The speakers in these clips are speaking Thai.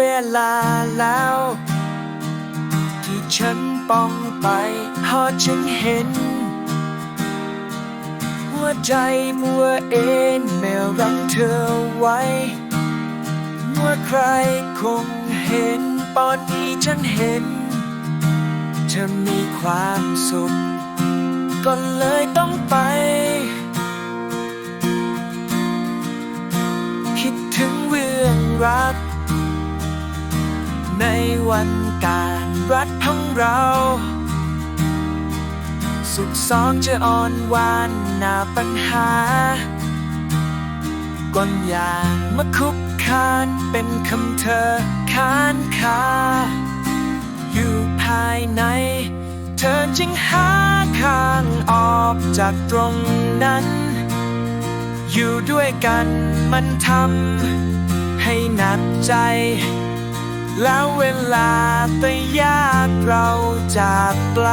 เวลาแล้ว ที่ฉันป้องไปพอฉันเห็น หัวใจมัวเอ็นไม่รักเธอไว้มัวใครคงเห็นตอนที่ฉันเห็น เธอมีความสุขก็เลยต้องไป คิดถึงเรื่องรัก ในวันการรักของเรา สุขสองจะอ่อนหวานหน้าปัญหาก่อนอย่างมาคุกคานเป็นคำเธอคานคาอยู่ภายใน เธอจึงหาข้างออกจากตรงนั้น อยู่ด้วยกันมันทำให้หนักใจ แล้วเวลาแต่ยากเราจากไกล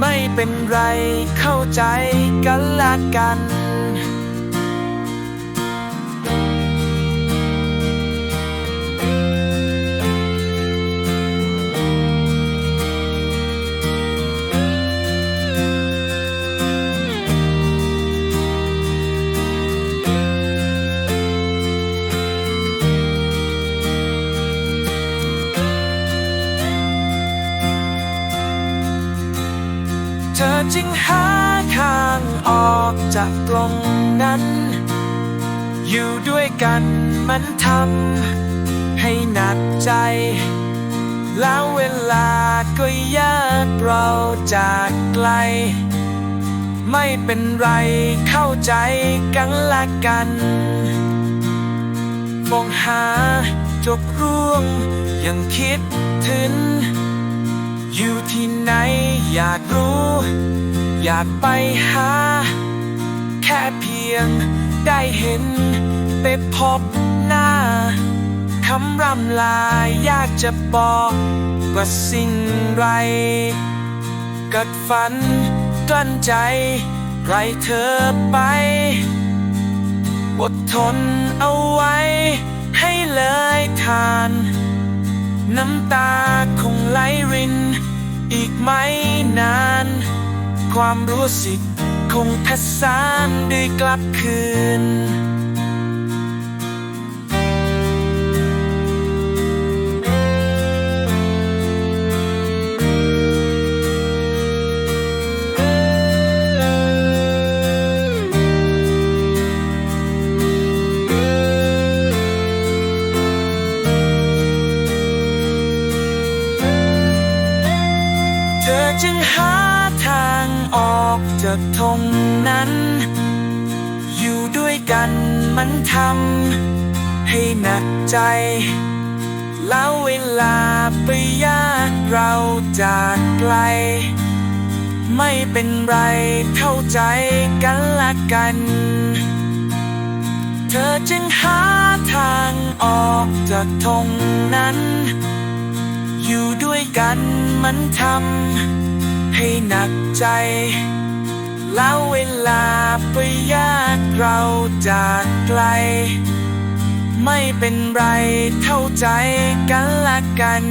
ไม่เป็นไรเข้าใจกันละกัน เธอจึงหาข้างออกจากตรงนั้น อยู่ด้วยกันมันทำให้หนักใจ แล้วเวลาก็ยากเราจากไกล ไม่เป็นไรเข้าใจกันละกันมองหาจบร่วงยังคิดถึง อยู่ที่ไหนอยากรู้ อยากไปหา แค่เพียงได้เห็นได้พบหน้า คำร่ำลาอยากจะบอกว่าสิ่งไร กัดฝันกลั้นใจ ไรเธอไป อดทนเอาไว้ ให้เลยทาน น้ำตาคงไหลริน อีกไม่นาน ความรู้สึกคงผสานด้กลับคืน ธอจึงหาทางออกจากทงนั้น อยู่ด้วยกันมันทำให้หนักใจ แล้วเวลาไปยากเราจากไกล ไม่เป็นไรเข้าใจกันละกัน เธอจึงหาทางออกจากทงนั้น อยู่ด้วยกันมันทำให้หนักใจ แล้วเวลาไปยากเราจากไกล ไม่เป็นไรเข้าใจกันละกัน